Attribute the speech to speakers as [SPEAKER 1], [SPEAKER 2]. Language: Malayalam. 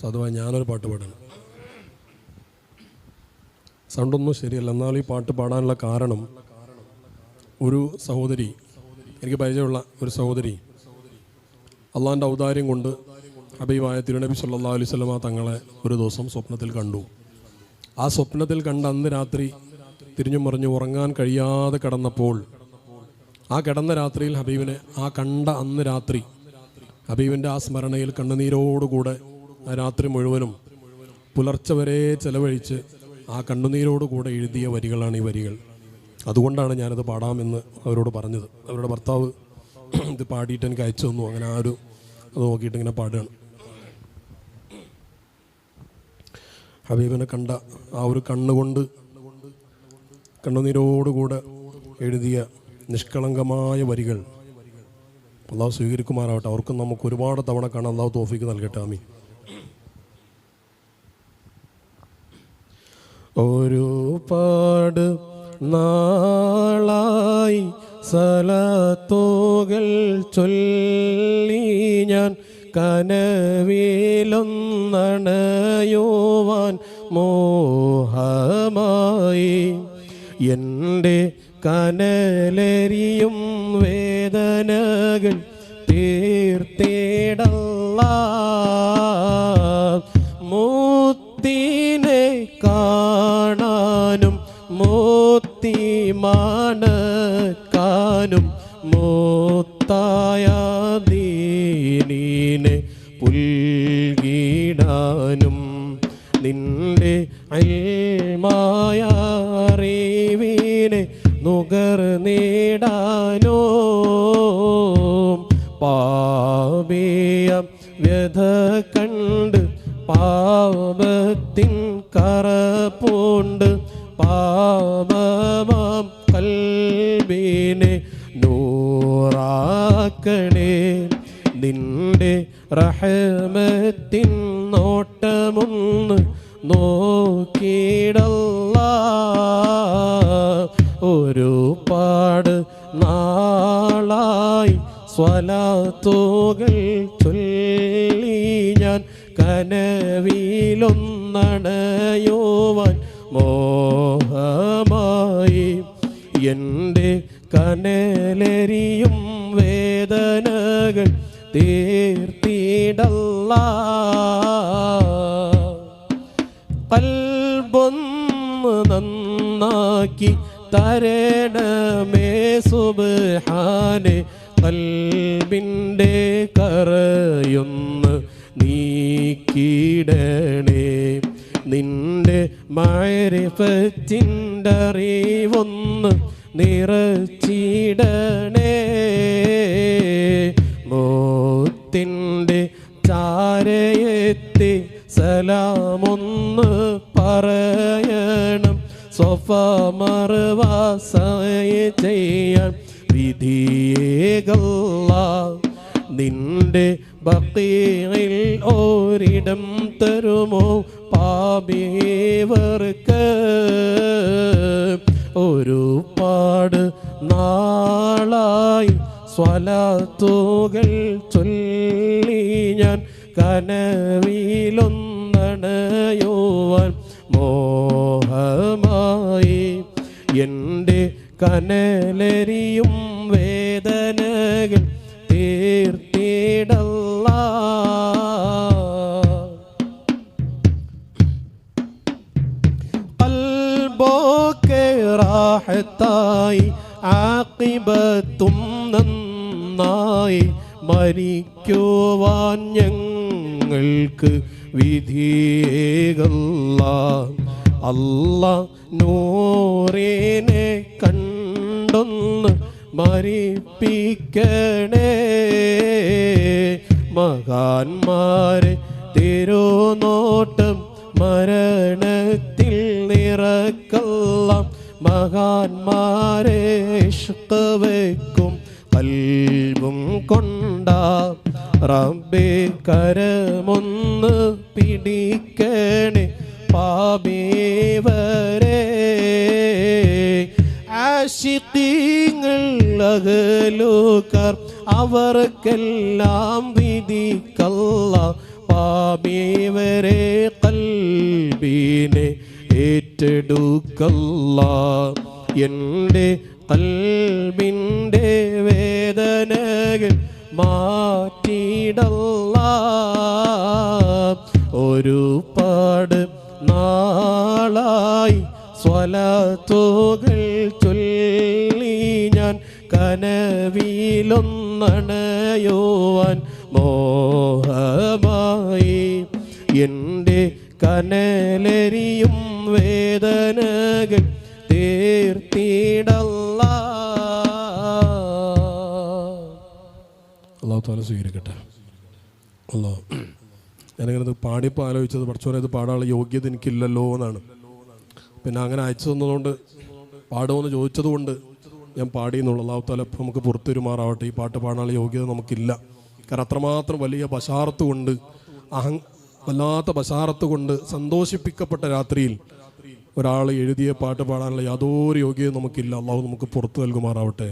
[SPEAKER 1] സതുവായി ഞാനൊരു പാട്ട് പാടണം. സൗണ്ടൊന്നും ശരിയല്ല. എന്നാൽ ഈ പാട്ട് പാടാനുള്ള കാരണം ഒരു സഹോദരി എനിക്ക് പരിചയമുള്ള ഒരു സഹോദരി അള്ളാന്റെ ഔദാര്യം കൊണ്ട് ഹബീബായ തിരുനബി സല്ലാ അലൈഹി സ്വലമ തങ്ങളെ ഒരു ദിവസം സ്വപ്നത്തിൽ കണ്ടു. ആ സ്വപ്നത്തിൽ കണ്ട അന്ന് രാത്രി തിരിഞ്ഞു മറിഞ്ഞു ഉറങ്ങാൻ കഴിയാതെ കിടന്നപ്പോൾ ആ കിടന്ന രാത്രിയിൽ ഹബീബിനെ ആ കണ്ട അന്ന് രാത്രി ഹബീബിന്റെ ആ സ്മരണയിൽ കണ്ണുനീരോടുകൂടെ രാത്രി മുഴുവനും പുലർച്ച വരെ ചെലവഴിച്ച് ആ കണ്ണുനീരോട് കൂടെ എഴുതിയ വരികളാണ് ഈ വരികൾ. അതുകൊണ്ടാണ് ഞാനത് പാടാമെന്ന് അവരോട് പറഞ്ഞത്. അവരുടെ ഭർത്താവ് ഇത് പാടിയിട്ട് എനിക്ക് അയച്ചു തന്നു. അങ്ങനെ ആ ഒരു അത് നോക്കിയിട്ട് ഇങ്ങനെ പാടുകയാണ്. ഹബീബിനെ കണ്ട ആ ഒരു കണ്ണുകൊണ്ട് കണ്ണുനീരോടുകൂടെ എഴുതിയ നിഷ്കളങ്കമായ വരികൾ അള്ളാഹു സ്വീകരിക്കുമാറാവട്ടെ. അവർക്കും നമുക്ക് ഒരുപാട് തവണ കാണാൻ അള്ളാഹു തോഫിക്ക് നൽകട്ടെ. ആമി ഒരുപാട് നാളായി സലത്തോകൾ ചൊല്ലി ഞാൻ കനവിലൊന്നണയുവാൻ മോഹമായി. എന്റെ കനലരിയും വേദനകൾ തീർത്തിടല്ല മൂത്തി മണക്കാനും മൂത്തായ ദീനീനെ പുൽകിടാനും നിന്റെ അയൽമായ നുകർ നുകർന്നിടാനോ പാപിയ വ്യഥ കണ്ട് പാപത്തിൻ കറപ്പുണ്ട് കൽബിനെ നൂറാക്കണേ. നിന്റെ റഹമത്തിൻ നോട്ടമൊന്ന് നോക്കിയിടല്ല. ഒരുപാട് നാളായി സ്വലാത്തുകൾ ചൊല്ലി ഞാൻ കനവിലൊന്നണയുവാൻ മോഹമായി എന്റെ കനലരിയും വേദനകൾ തീർത്തിടല്ല. കൽബൊന്ന് നന്നാക്കി തരണമേ സുബാനെ കൽബിന്റെ കറയൊന്ന് നീക്കിടണേ. നിന്റെ മഴഫത്തിന്റെ അറിവൊന്ന് നിറച്ചിടണേ. മോത്തിന്റെ ചാരയെത്തി സലാമൊന്ന് പറയണം. സ്വഫ മറുവാസായ ചെയ്യാൻ വിധിയേകല്ല. നിന്റെ ഭക്തിയിൽ ഒരിടം തരുമോ പാപിയവർക്ക്? നാളായി സ്വലാത്തുകൾ ചൊല്ലി ഞാൻ കനവിലൊന്നണയോവാൻ മോഹമായി എന്റെ കനലരിയും വേദനകൾ തീർത്തിടല്ല. കൽബോക്കെ റാഹത്തായി ആക്കിബത്തും നന്നായി മരിക്കുവാൻ ഞങ്ങൾക്ക് വിധിയേകല്ല. അല്ല നൂറിനെ കണ്ടൊന്ന് മരിപ്പിക്കണേ. മഹാന്മാരെ തിരുനോട്ടം മഹാന്മാരെ ശുദ്ധവയ്ക്കും പൽവും കൊണ്ട റബ്ബി കരമൊന്ന് പിടിക്കണി പാപീവരെ. ആശിത്തീങ്ങൾ അവർക്കെല്ലാം വിധി വിധിക്കല്ല. പാപീവരെ കൽബീനെ ഏറ്റെടുക്കല്ലാ.
[SPEAKER 2] എന്റെ കൽബിന്റെ വേദനകൾ മാറ്റിയിടല്ല ഒരുപാട് നാളായി സ്വലത്തുകൾ ചൊല്ലി ഞാൻ കനവിലൊന്നണയോവാൻ മോഹമായി. എന്റെ കനലെറിയും വേദനകൾ
[SPEAKER 1] താല സ്വീകരിക്കട്ടെ. അല്ലോ ഞാനിങ്ങനെ ഇത് പാടിയപ്പോൾ ആലോചിച്ചത് പഠിച്ചോനെ ഇത് പാടാനുള്ള യോഗ്യത എനിക്കില്ലല്ലോ എന്നാണ്. പിന്നെ അങ്ങനെ അയച്ചു തന്നതുകൊണ്ട് പാടുമെന്ന് ചോദിച്ചതുകൊണ്ട് ഞാൻ പാടിയെന്നുള്ളൂ. അള്ളാഹു താല ഇപ്പം നമുക്ക് പുറത്തുരുമാറാവട്ടെ ഈ പാട്ട് പാടാനുള്ള യോഗ്യത നമുക്കില്ല. കാരണം അത്രമാത്രം വലിയ ബശാർത്ത് കൊണ്ട് അഹ വല്ലാത്ത ബശാറത്ത് കൊണ്ട് സന്തോഷിപ്പിക്കപ്പെട്ട രാത്രിയിൽ ഒരാൾ എഴുതിയ പാട്ട് പാടാനുള്ള യാതൊരു യോഗ്യത നമുക്കില്ല. അള്ളാഹു നമുക്ക് പുറത്തു നൽകുമാറാവട്ടെ.